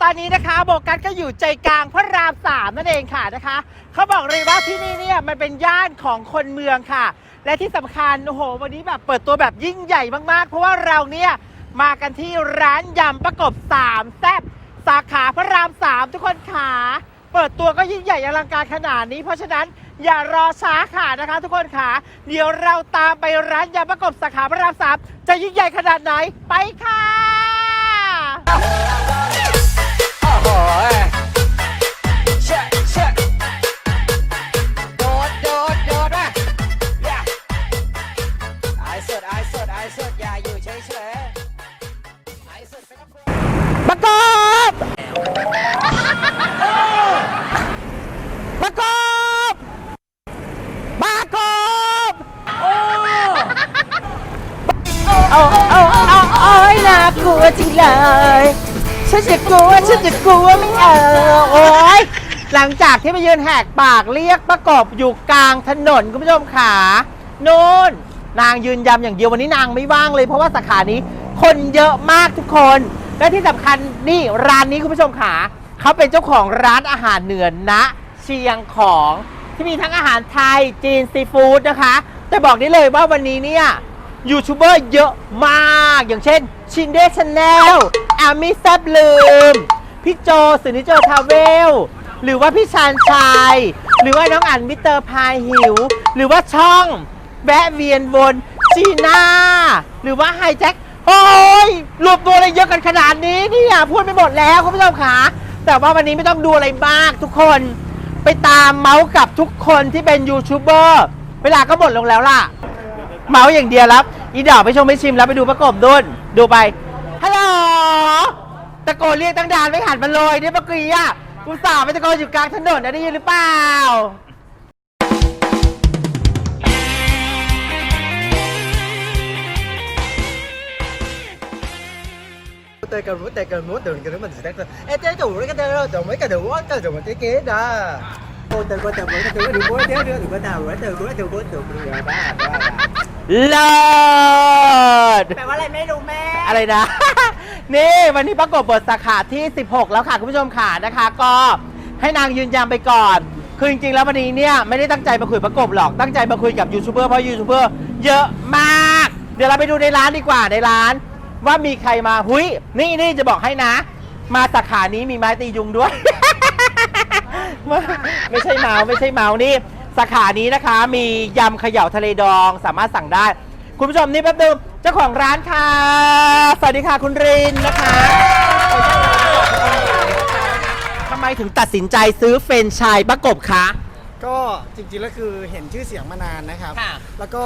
ตอนนี้นะคะโบกัสก็อยู่ใจกลางพระรามสามนั่นเองค่ะนะคะเขาบอกเลยว่าที่นี่เนี่ยมันเป็นย่านของคนเมืองค่ะ และที่สำคัญโอ้โหวันนี้แบบเปิดตัวแบบยิ่งใหญ่มากๆ เพราะว่าเราเนี่ยมากันที่ร้านยำประกบสามแซ่บสาขาพระรามสามทุกคนขาเปิดตัวก็ยิ่งใหญ่อลังการขนาดนี้ เพราะฉะนั้นอย่ารอช้าค่ะนะคะ ทุกคนขาเดี๋ยวเราตามไปร้านยำประกบสาขาพระรามสามจะยิ่งใหญ่ขนาดไหนไปค่ะ เช็คเช็คโดดโดดโดดว่ะอาไอ้สุดไอ้สุดไอ้สุดอย่าอยู่เฉยเฉยไอ้สุดไม่ต้องกลัว ประกบประกบประกบเอาเอาเอาเอายน่ากลัวจริงเลย ฉันจะกลัวฉันจะกลัวไม่เอาโอ้ยหลังจากที่ไปยืนแหกปากเรียกประกอบอยู่กลางถนนคุณผู้ชมขานู่นนางยืนยำอย่างเดียววันนี้นางไม่ว่างเลย เพราะว่าสาขานี้คนเยอะมากทุกคน และที่สำคัญนี่ร้านนี้คุณผู้ชมขาเขาเป็นเจ้าของร้านอาหารเหนือณเชียงของที่มีทั้งอาหารไทยจีนซีฟู้ดนะคะ แต่บอกได้เลยว่าวันนี้เนี่ย ยูทูบเบอร์เยอะมากอย่างเช่นชินเดชแนลอามิแซบลืม พี่โจสุนิโจทาเวล หรือว่าพี่ชานชัยหรือว่าน้องอันมิสเตอร์พายหิว หรือว่าช่องแวะเวียนวนจีน่าหรือว่าไฮแจ็คโอ้ยรวมตัวอะไรเยอะกันขนาดนี้เนี่ยพูดไม่หมดแล้วคุณผู้ชมขาแต่ว่าวันนี้ไม่ต้องดูอะไรมากทุกคนไปตามเมาส์กับทุกคนที่เป็นยูทูบเบอร์เวลาก็หมดลงแล้วล่ะ เมาส์อย่างเดียวรับอีดากไปชมไปชิมแล้วไปดูประกบดุนดูไปฮัลโหลตะโกนเรียกตั้งดานไม่หันมาเลยนี่ปุ๊กี้อะกูสาวไปตะโกนอยู่กลางถนนได้ยินหรือเปล่าเตะกันรู้เตะกันรู้เดินกันมันจะแด้กันเอ๊ะเจ๊จู่กันเดินเราจะไม่กันเดี๋ยวว่ากันจะมัเจะเก๊ด่าโอ้แต่ก็แต่ก็แต่ก็ดูว่าเดี๋ยวเดี๋ยวถึงก็ด่าว่าแต่ก็แต่ก็แต่ก็บ้าบ้า ลิศ แปลว่าอะไรไม่รู้แม่ อะไรนะ นี่วันนี้ประกบเปิดสาขาที่ 16 แล้วค่ะ คุณผู้ชมค่ะนะคะ ก็ให้นางยืนยันไปก่อน คือจริงๆแล้ววันนี้เนี่ยไม่ได้ตั้งใจมาคุยประกบหรอก ตั้งใจมาคุยกับยูทูบเบอร์เพราะยูทูบเบอร์เยอะมาก เดี๋ยวเราไปดูในร้านดีกว่าในร้าน ว่ามีใครมาหุยนี่นี่จะบอกให้นะ มาสาขานี้มีไม้ตียุงด้วย ไม่ไม่ใช่เมาส์ไม่ใช่เมาส์นี่ สาขานี้นะคะ มียำเขย่าทะเลดองสามารถสั่งได้ คุณผู้ชมนี่แป๊บนึงเจ้าของร้านค่ะ สวัสดีค่ะคุณรินนะคะทำไมถึงตัดสินใจซื้อเฟรนไชายประกบคะ ก็จริงๆแล้วคือเห็นชื่อเสียงมานานนะครับ ค่ะ แล้วก็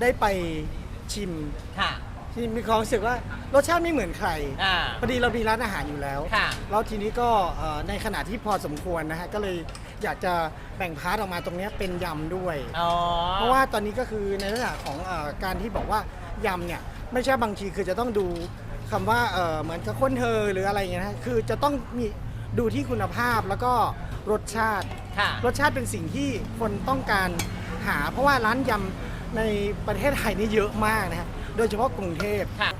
ได้ไปชิมค่ะ ที่มีความรู้สึกว่ารสชาติไม่เหมือนใครอ่าพอดีเรามีร้านอาหารอยู่แล้ว ค่ะแล้วทีนี้ก็เอ่อในขณะที่พอสมควรนะฮะก็เลย อยากจะแบ่งพาร์ทออกมาตรงเนี้ยเป็นยำด้วย อ๋อ เพราะว่าตอนนี้ก็คือในลักษณะของเออการที่บอกว่ายำเนี่ยไม่ใช่บางทีคือจะต้องดูคำว่าเออเหมือนกับคนเธอหรืออะไรอย่างเงี้ยนะฮะคือจะต้องมีดูที่คุณภาพแล้วก็รสชาติ ค่ะ รสชาติเป็นสิ่งที่คนต้องการหา เพราะว่าร้านยำในประเทศไทยนี่เยอะมากนะฮะโดยเฉพาะกรุงเทพค่ะ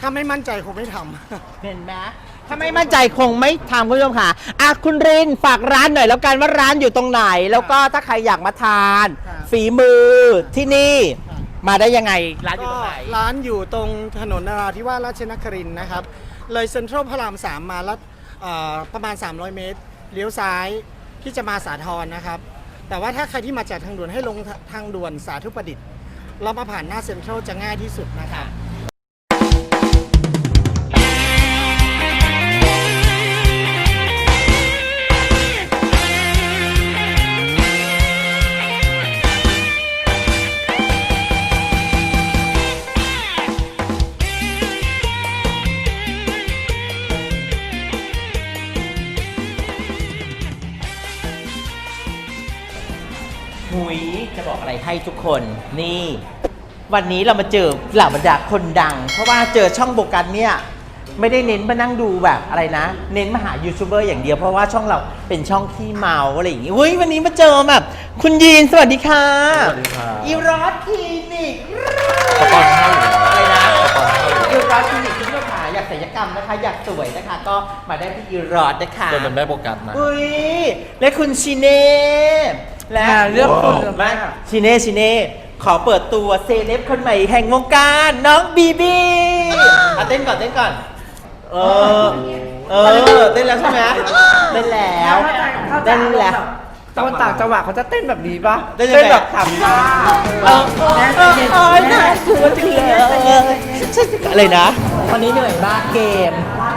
ถ้าไม่มั่นใจคงไม่ทำ เห็นไหม ถ้าไม่มั่นใจคงไม่ทำคุณผู้ชมค่ะอะคุณรินฝากร้านหน่อยแล้วกันว่าร้านอยู่ตรงไหน แล้วก็ถ้าใครอยากมาทานครับฝีมือที่นี่ครับมาได้ยังไงร้านอยู่ก็ตรงไหน ร้านอยู่ตรงถนนนราธิวาสราชนครินทร์นะครับ เลยเซ็นทรัลพระรามสามมาแล้วเอ่อประมาณ 300 เมตร เลี้ยวซ้ายที่จะมาสาทรนะครับ แต่ว่าถ้าใครที่มาจากทางด่วนให้ลงทางด่วนสาธุประดิษฐ์แล้วมาผ่านหน้าเซ็นทรัลจะง่ายที่สุดนะครับ หุยจะบอกอะไรให้ทุกคนนี่ วันนี้เรามาเจอเหล่าบรรดาคนดัง เพราะว่าเจอช่องโบกันเนี่ยไม่ได้เน้นมานั่งดูแบบอะไรนะ เน้นมาหายูทูบเบอร์อย่างเดียวเพราะว่าช่องเราเป็นช่องขี้เมาอะไรอย่างงี้เฮ้ยวันนี้มาเจอแบบ คุณยีนสวัสดีค่ะสวัสดีครับ อีรอสคลินิกตะกอนเข้าอยู่แล้วอะไรนะตะกอนเข้าอยู่อีรอสคลินิกคุณผู้ชมขาอยากใส่ศัลยกรรมนะคะ อยากสวยนะคะ ก็มาได้ที่อีรอดนะคะ จนเป็นได้โปรกัสนะ อุ้ยและคุณชิเน่ และอ่าเลือกคุณมาชิเน่ชิเน่ขอเปิดตัวเซเลบคนใหม่แห่งวงการน้องบีบีอะเต้นก่อนเต้นก่อน เออ เออเต้นแล้วใช่ไหมเต้นแล้วเต้นแล้วตอนต่างจังหวะเขาจะเต้นแบบนี้ปะเต้นยังไงแบบถามว่าเออเออเออเออน่ากลัวจังเลยอะไรนะวันนี้เหนื่อยมากเกม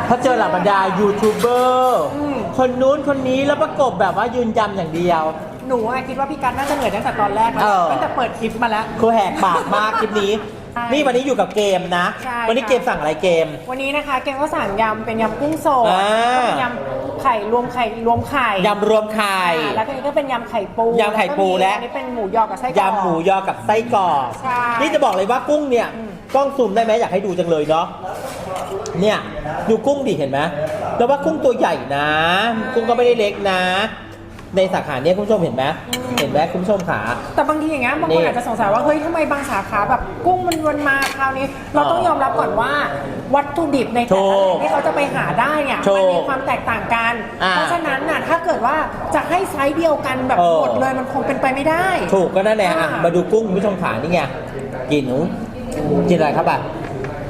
เพราะเจอเหล่าบรรดายูทูบเบอร์คนนู้นคนนี้แล้วประกบแบบว่ายืนยำอย่างเดียว หนูอะคิดว่าพี่กัดน่าจะเหนื่อยตั้งแต่ตอนแรกแล้วเออ ตั้งแต่เปิดคลิปมาแล้ว คือแหกปากมากคลิปนี้ ใช่นี่วันนี้อยู่กับเกมนะ ใช่วันนี้ค่ะ เกมสั่งอะไรเกม วันนี้นะคะเกมก็สั่งยำเป็นยำกุ้งสดอ่า แล้วก็เป็นยำไข่รวมไข่รวมไข่ยำรวมไข่ อ่าแล้วก็นี้ก็เป็นยำไข่ปูยำไข่ปูและอันนี้เป็นหมูยอกับไส้กรอก ยำหมูยอกับไส้กรอกใช่นี่จะบอกเลยว่ากุ้งเนี่ยอืม กล้องซูมได้ไหมอยากให้ดูจังเลยเนาะเนี่ยดูกุ้งดิเห็นไหมแล้วว่ากุ้งตัวใหญ่นะ กุ้งก็ไม่ได้เล็กนะ ในสาขาเนี่ยคุณผู้ชมเห็นไหมเห็นไหมคุณผู้ชมขา แต่บางทีอย่างเงี้ยบางนี่คนอาจจะสงสัยว่าเฮ้ยทำไมบางสาขาแบบกุ้งมันวนมาคราวนี้ เราต้องยอมรับก่อนว่า วัตถุดิบในแต่ละถูกแหล่งที่เขาจะไปหาได้เนี่ยถูกมันมีความแตกต่างกัน อ่า เพราะฉะนั้นน่ะถ้าเกิดว่าจะให้ไซส์เดียวกันแบบเออหมดเลยมันคงเป็นไปไม่ได้ ถูกก็นั่นแหละอะอ่ามมาดูกุ้งคุณผู้ชมขานี่ไงกินกินอะไรครับอะ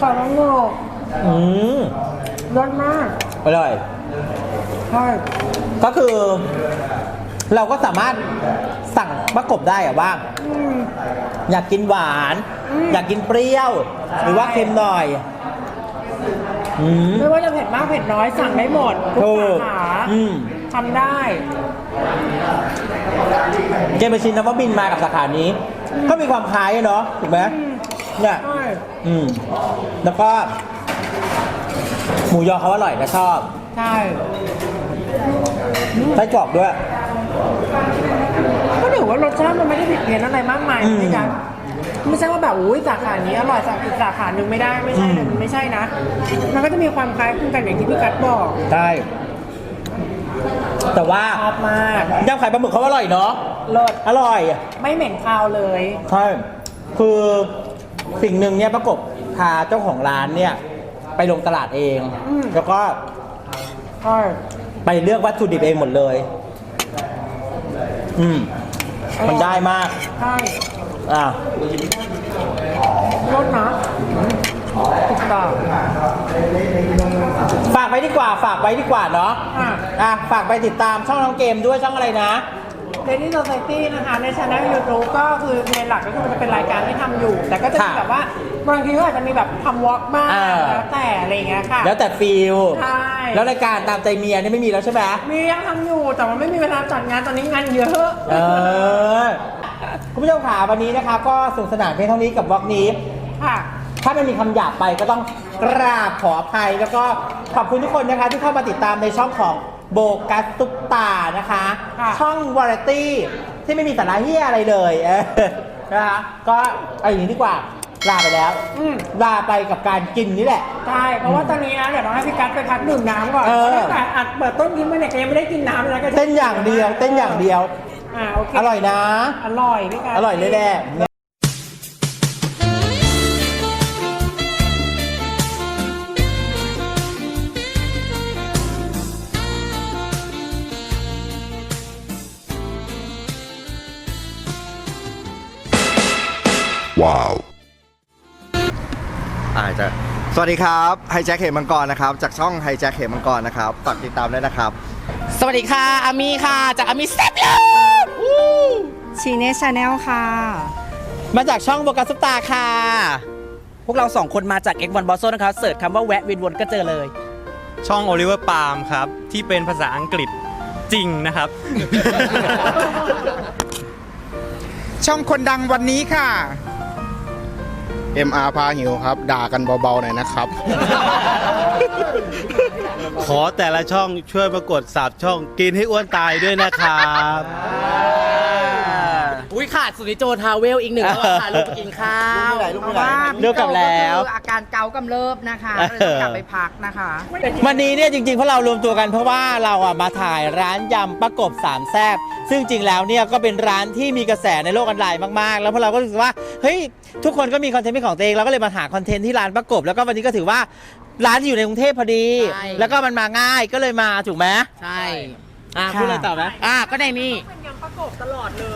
ขอน้องโลกอืมรสมากอร่อย ใช่ ก็คือ เราก็สามารถสั่งประกบได้อะว่าอืม อยากกินหวาน อืม อยากกินเปรี้ยว หรือว่าเค็มหน่อยอืม ไม่ว่าจะเผ็ดมากเผ็ดน้อยสั่งได้หมดทุกถูกสาขาอืม ทำได้ เจมส์ชินนวบินมากับสาขานี้ ก็มีความคล้ายเนาะถูกไหมเนี่ย ใช่อืม แล้วก็ หมูยอเขาอร่อยนะชอบ ใช่ ไส้กรอกด้วย ก็ถือว่ารสชาติมันไม่ได้ผิดเพี้ยนอะไรมากมายอืมพี่กันไม่ใช่ว่าแบบอุ้ยสาขานี้อร่อยสาขาอีกสาขาหนึ่งไม่ได้ไม่ใช่อืมเลยมันไม่ใช่นะ มันก็จะมีความคล้ายคลึงกันอย่างที่พี่กัดบอกใช่แต่ว่าชอบมากยำไข่ปลาหมึกเขาอร่อยเนาะเลิศอร่อยไม่เหม็นคาวเลย ใช่คือสิ่งหนึ่งเนี่ยประกบพาเจ้าของร้านเนี่ย ไปลงตลาดเอง อืม แล้วก็ ใช่ ไปเลือกวัตถุดิบเองหมดเลย อืม มันได้มาก ใช่อะรสนะถูกต้องฝากไว้ดีกว่า ฝากไว้ดีกว่าเนาะ อะ อะ ฝากไปติดตามช่องน้องเกมด้วยช่องอะไรนะเ a น y Society นะคะในช anel YouTube ก็คือในหลักก็คือมันจะเป็นรายการที่ทำอยู่ แต่ก็จะมีค่ะแบบว่า บางทีก็อาจจะมีแบบทำวอล์กบ้างอ่าแล้วแต่อะไรอย่างเงี้ยค่ะ แล้วแต่ฟิลใช่ แล้วรายการตามใจเมียนี่ไม่มีแล้วใช่ไหมมียังทำอยู่แต่ว่าไม่มีเวลาจัดงานตอนนี้งานเยอะ เออคุณผู้ชมขาวันนี้นะคะ ก็สนุกสนานเพียงเท่านี้กับวอล์กนี้ ค่ะ ถ้ามันมีคำหยาบไปก็ต้องกราบขออภัย แล้วก็ขอบคุณทุกคนนะคะ ที่เข้ามาติดตามในช่องของโบกัสตุกตานะคะ ค่ะ ช่องวาไรตี้ที่ไม่มีสาระเฮียอะไรเลยเออนะคะก็เอาอย่างนี้ดีกว่า ลาไปแล้วอืม ลาไปกับการกินนี่แหละ ใช่ เพราะว่าตอนนี้นะเดี๋ยวต้องให้พี่กัสไปพักดื่มน้ำก่อนเออ ตั้งแต่อัดเปิดต้นคลิปมาเนี่ยก็ยังไม่ได้กินน้ำเลยนะก็จะเต้นอย่างเดียว เต้นอย่างเดียว อ่าโอเคอร่อยนะ อร่อยพี่กัสอร่อยเลยแหละอ สวัสดีครับไฮแจ็คเหมังกรนะครับ จากช่องไฮแจ็คเหมังกรนะครับฝากติดตามด้วยนะครับ สวัสดีค่ะอามีค่ะ จากอามีสเต็ปเลยชีเนสชาแนลค่ะ มาจากช่องโบกัสตุกตาค่ะ พวกเราสองคนมาจาก X1 b o s s o นะครับเสิร์ชคำว่าแวะเวียนวนก็เจอเลย ช่องโอลิเวอร์ปาล์มครับ ที่เป็นภาษาอังกฤษจริงนะครับ ช่องคนดังวันนี้ค่ะ MR พาหิวครับ ด่ากันเบาๆหน่อยนะครับ ขอแต่ละช่องช่วยมากดสาบช่องกินให้อ้วนตายด้วยนะครับ ขาดสุนิโจทาเวลอีกหนึ่งแล้วอะค่ะลูกไปกินข้าวลูกไม่ไหนลูกไม่ไหนเลิกกลับแล้ว อาการเกากำเริบนะคะเลยต้องกลับไปพักนะคะ วันนี้เนี่ยจริงๆเพราะเรารวมตัวกันเพราะว่าเราอะมาถ่ายร้านยำประกบสามแซบซึ่งจริงแล้วเนี่ยก็เป็นร้านที่มีกระแสในโลกออนไลน์มากๆ แล้วพวกเราก็รู้สึกว่าเฮ้ยทุกคนก็มีคอนเทนต์เป็นของตัวเองเราก็เลยมาหาคอนเทนต์ที่ร้านประกบ แล้วก็วันนี้ก็ถือว่าร้านที่อยู่ในกรุงเทพพอดี ใช่ แล้วก็มันมาง่ายก็เลยมาถูกไหม ใช่ อะพูดอะไรต่อไหมอะก็ในนี่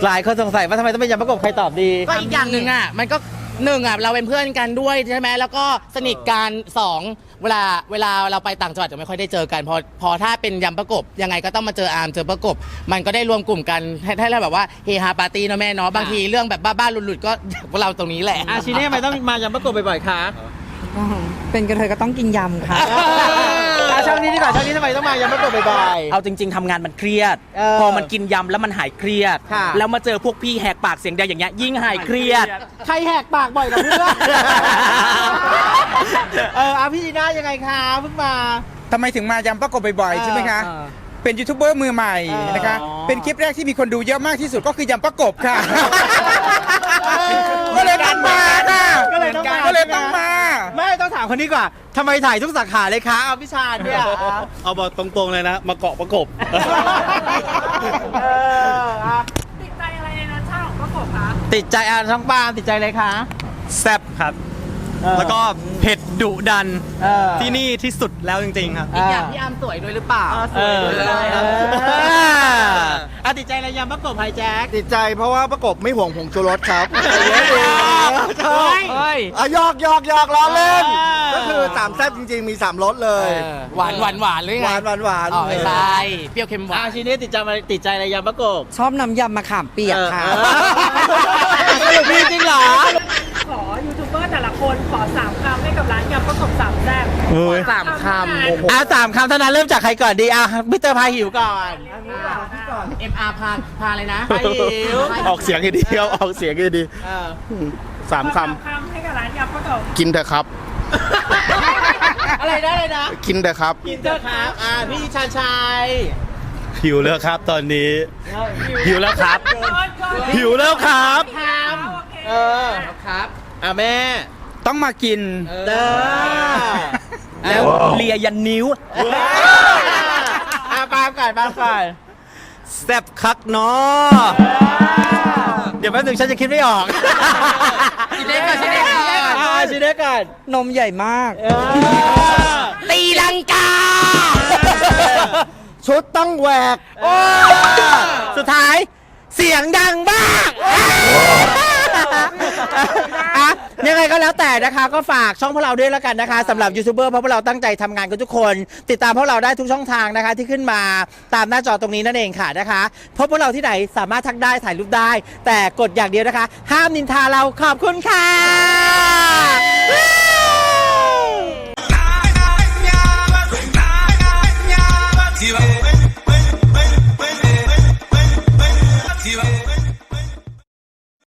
หลายคนสงสัยว่าทำไมต้องเป็นยำประกบใครตอบดี ก็อีกอย่างหนึ่งอะมันก็หนึ่งอะเราเป็นเพื่อนกันด้วยใช่ไหมแล้วก็สนิทกันสองเวลาเวลาเราไปต่างจังหวัดจะไม่ค่อยได้เจอกันพอพอถ้าเป็นยำประกบยังไงก็ต้องมาเจออาร์มเจอประกบ มันก็ได้รวมกลุ่มกันให้ให้เราแบบว่าเฮฮาปาร์ตี้เนาะแม่เนาะบางทีเรื่องแบบบ้าๆหลุดๆก็ พวกเราตรงนี้แหละ อาชิเน่ทำไมต้องมายำประกบบ่อยๆคะ เป็นกระเทยก็ต้องกินยำค่ะอ่ะช่องนี้ดีกว่าช่องนี้ทำไมต้องมายำประกบบ่อยๆ เอาจริง ๆทำงานมันเครียด เออพอมันกินยำแล้วมันหายเครียด ค่ะ แล้วมาเจอพวกพี่แหกปากเสียงดังอย่างเงี้ยยิ่งหายเครียด ใครแหกปากบ่อยกับเพื่อน เออเอาพี่จีน่ายังไงคะเพิ่งมา ทำไมถึงมายำประกบบ่อยๆใช่ไหมคะเป็นยูทูบเบอร์มือใหม่นะคะ อ๋อ เป็นคลิปแรกที่มีคนดูเยอะมากที่สุดก็คือยำประกบค่ะ ก็เลยต้องมาค่ะก็เลยต้องมา ก็เลยต้องมาไม่ต้องถามคนนี้ดีกว่าทำไมถ่ายทุกสาขาเลยคะเอาพี่ชาญเนี่ย เอาบอกตรงๆเลยนะ มาเกาะประกบ เอออะติดใจอะไรในนั้นชาของประกบคะติดใจอะช่องปาล์มติดใจเลยคะ แซ่บครับ เออ แล้วก็เผ็ดดุดันเออ ที่นี่ที่สุดแล้วจริงๆครับ อีกอย่างพี่อาร์มสวยด้วยหรือเปล่าเออ สวยด้วยเอนะออะติดใจอะไรยำประกบไฮแจ็คติดใจเพราะว่าประกบไม่ห่วงผงชูรสครับเฮ้ยเฮ้ยอะยอกยอกยอกล้อเล่นเออก็คือสามแซ่บจริง ๆ มีสามรสเลยหวานหวานหวานหรือไงหวานหวานหวานอ๋อไม่ใช่เปรี้ยวเค็มหวาอะนชีนี้ติดใจอะไรติดใจอะไรยำประกบชอบน้ำยำมะขามเปียกค่ะเออสรุปมีจริงเหรอ แต่ละคนขอสามคำให้กับร้านยำประกบสามแซ่บสามคำอะสามคำเท่านั้นเริ่มจากใครก่อนดีอะมิสเตอร์พาหิวก่อนเอ็มอาร์พาพาอะไรนะพาหิวออกเสียงให้ดีเอาออกเสียงให้ดีเออสามคสามคำให้กับร้านยำประกบำกินเถอะครับ อะไรนะอะไรนะกินเถอะครับ กินเถอะครับ อ่าพี่ชาญชัยหิวแล้วครับตอนนี้ หิวแล้วครับ หิวแล้วครับเออครับ อะแม่ ต้องมากินเด้อ แล้วเลียยันนิ้วอะปาล์มก่อนปาล์มก่อนแซ่บคักเนาะเดี๋ยวแป๊บนึงฉันจะคิดไม่ออกชิเดะก่อนชิเดะก่อน อ่าชิเดะก่อนนมใหญ่มาก เออตีลังกา ชุดต้องแหวก สุดท้ายเสียงดังมาก อะยังไงก็แล้วแต่นะคะ ก็ฝากช่องพวกเราด้วยแล้วกันนะคะสำหรับยูทูบเบอร์เพราะพวกเราตั้งใจทำงานกันทุกคน ติดตามพวกเราได้ทุกช่องทางนะคะ ที่ขึ้นมาตามหน้าจอตรงนี้นั่นเองค่ะนะคะพบพวกเราที่ไหนสามารถทักได้ถ่ายรูปได้ แต่กดอย่างเดียวนะคะ ห้ามนินทาเราขอบคุณค่ะ